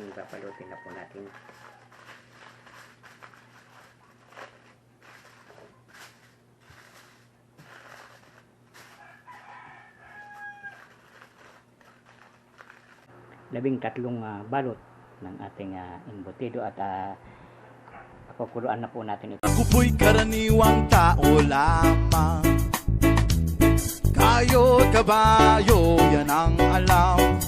ating papalutin na po natin. labing tatlong ah, balot ng ating uh, embutido at uh, pakukuluan na po natin ito. Ako karaniwang tao lamang Kayo't kabayo, yan ang alam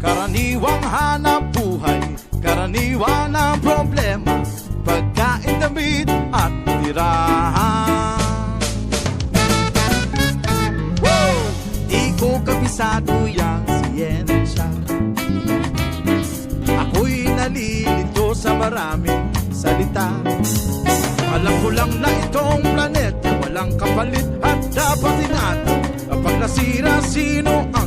Karaniwang hanap buhay Karaniwan ang problema Pagkain, damit at tirahan. Woo! Di ko kabisado yang siyensya. Ako'y nalilito sa maraming salita. Alam ko lang na itong planeta walang kapalit at dapat ingatan Kapag nasira, sino ang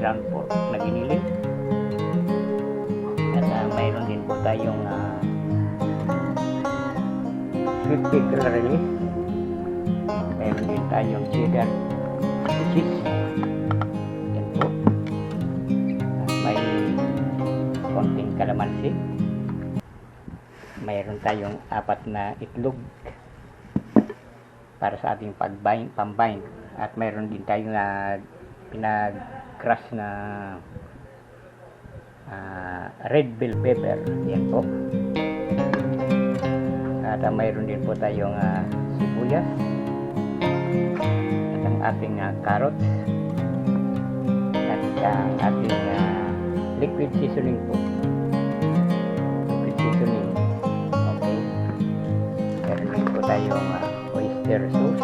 ground pork na giniling. At ah, mayroon din po tayong uh, sweet pickle release meron din tayong cheddar cheese. Yan po. At may konting kalamansi. Mayroon tayong apat na itlog para sa ating pagbind, pambind at mayroon din tayong na pinag crush na ah, red bell pepper. Yan po. At ah, mayroon din po tayong ah, sibuyas. At ang ating uh, carrots. At ang ating ah, liquid seasoning po. Liquid seasoning. Okay. Meron din po tayong ah, oyster sauce.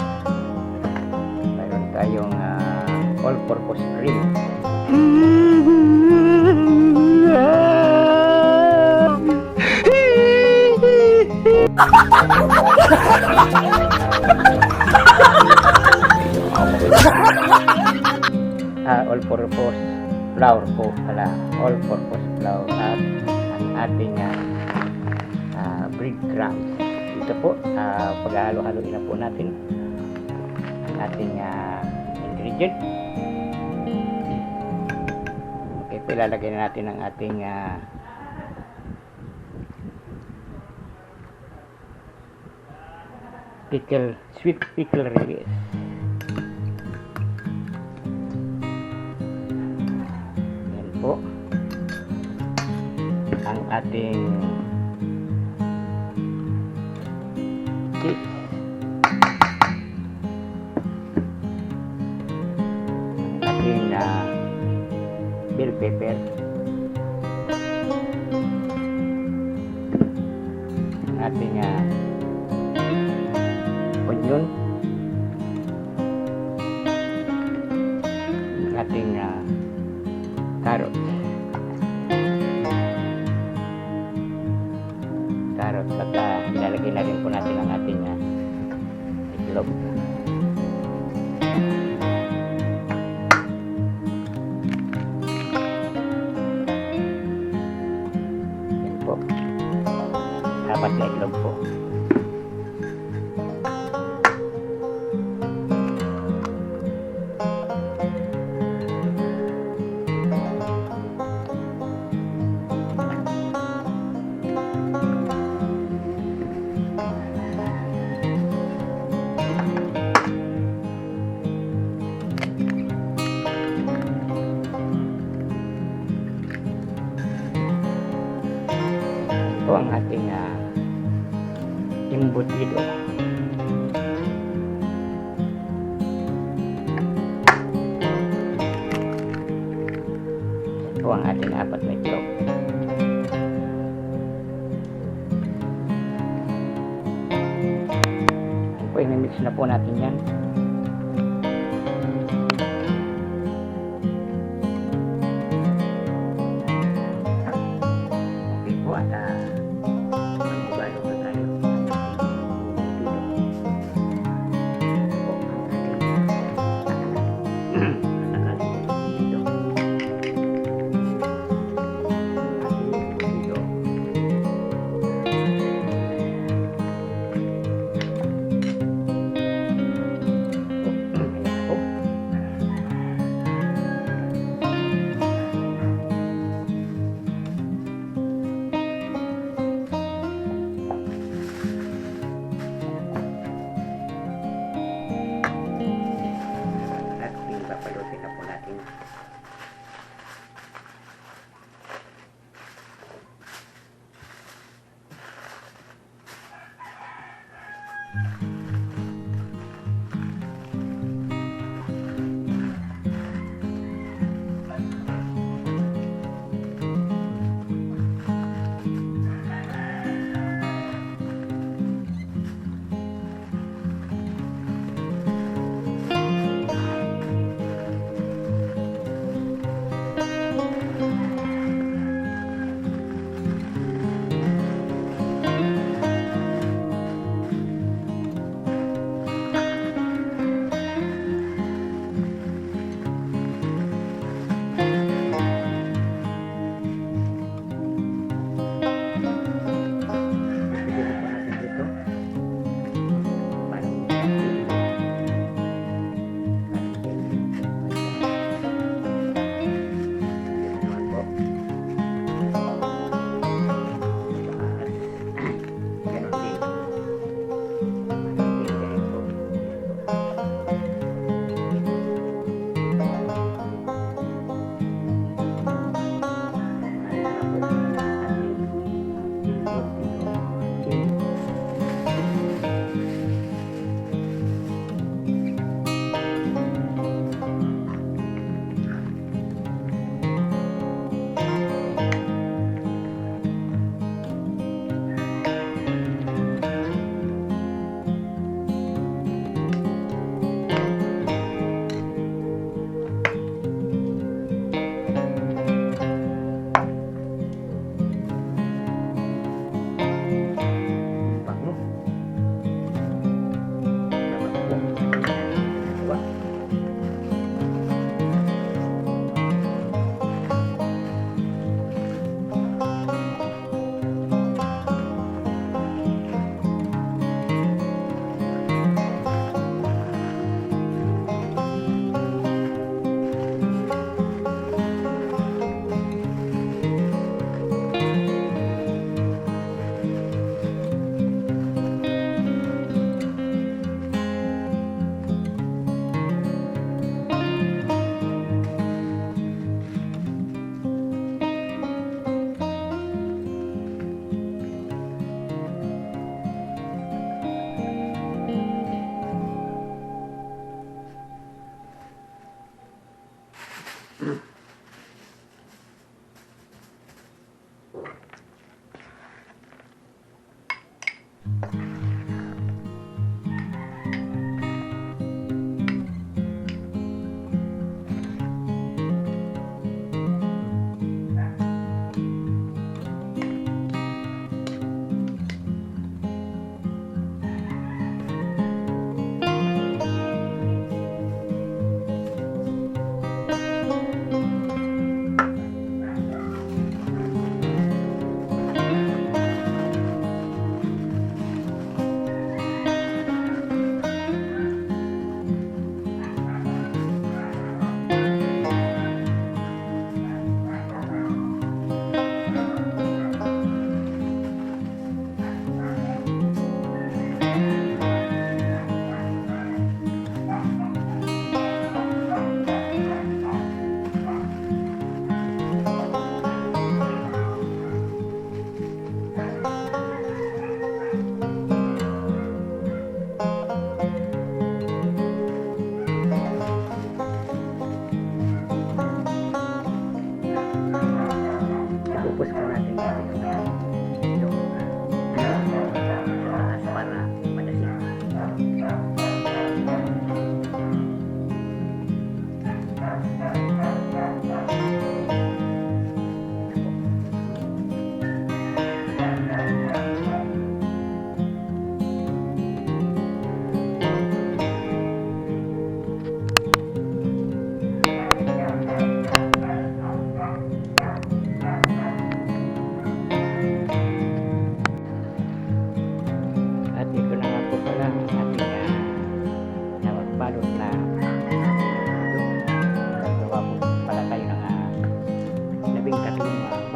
Meron tayong ah, all purpose grill ah, all purpose flour po pala. All purpose flour at ang ating ah, ah, breadcrumbs ito po ah, paghahalo-haloin na po natin ang ating ah, ingredient ilalagay na natin ang ating ah, pickle sweet pickle release Yan po. Ang ating pepper. Ating uh, onion. Ating uh, carrots. Carrots at uh, ilalagay na rin po natin ang ating uh, itlog. 5 na po natin yan.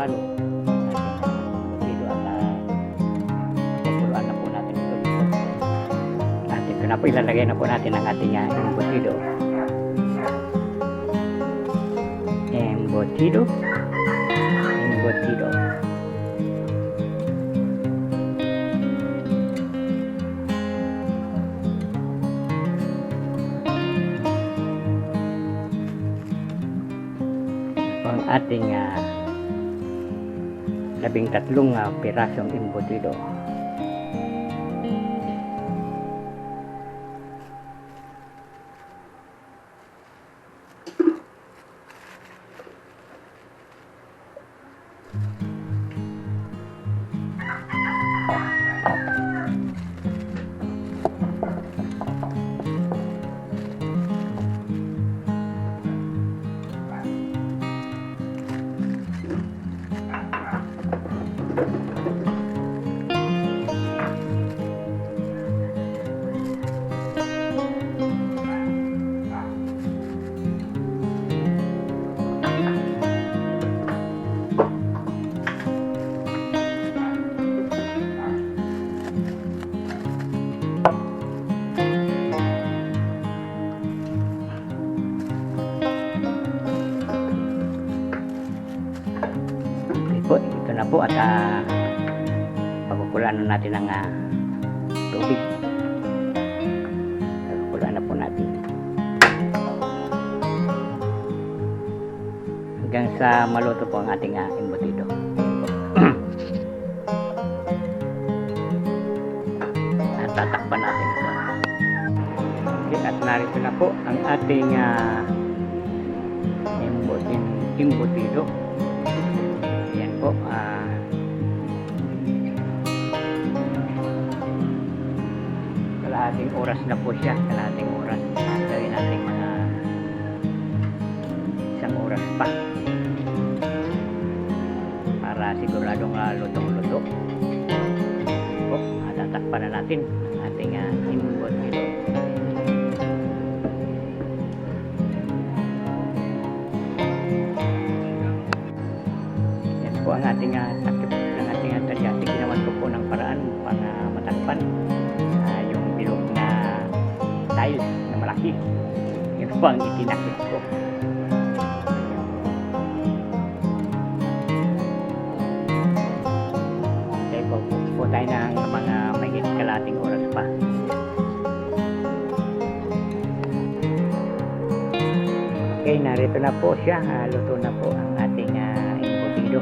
naman. Dito at uh, ah, tuturuan na po natin ito. At ito na po ilalagay na po natin ang ating uh, embutido. Embutido. Embutido. Ang ating uh, labing tatlong ah, pirasong embutido. Po, at uh, pakukulaan na natin ng ah, tubig. Pakukulaan na po natin. Hanggang sa maluto po ang ating uh, embutido. at tatakpan natin ito. Okay, at narito na po ang ating uh, embutin, embutido. Kalahating oras na po siya. Kalahating oras. Gawin natin mga isang oras pa. Para siguradong uh, lutong-luto. Po, ah, tatakpan na natin Okay, narito na po siya. Ah, luto na po ang ating uh, embutido.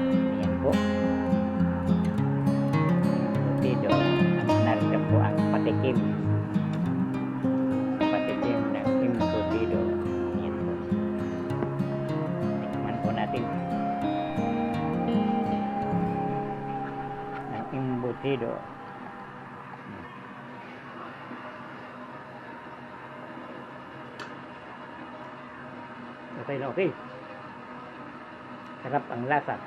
Ayan po. Embutido. Narito po ang patikim. Patikim ng embutido. Ayan po. Tikman po natin. Ang embutido. ไปหรอกพี่ครับอังลาสัตว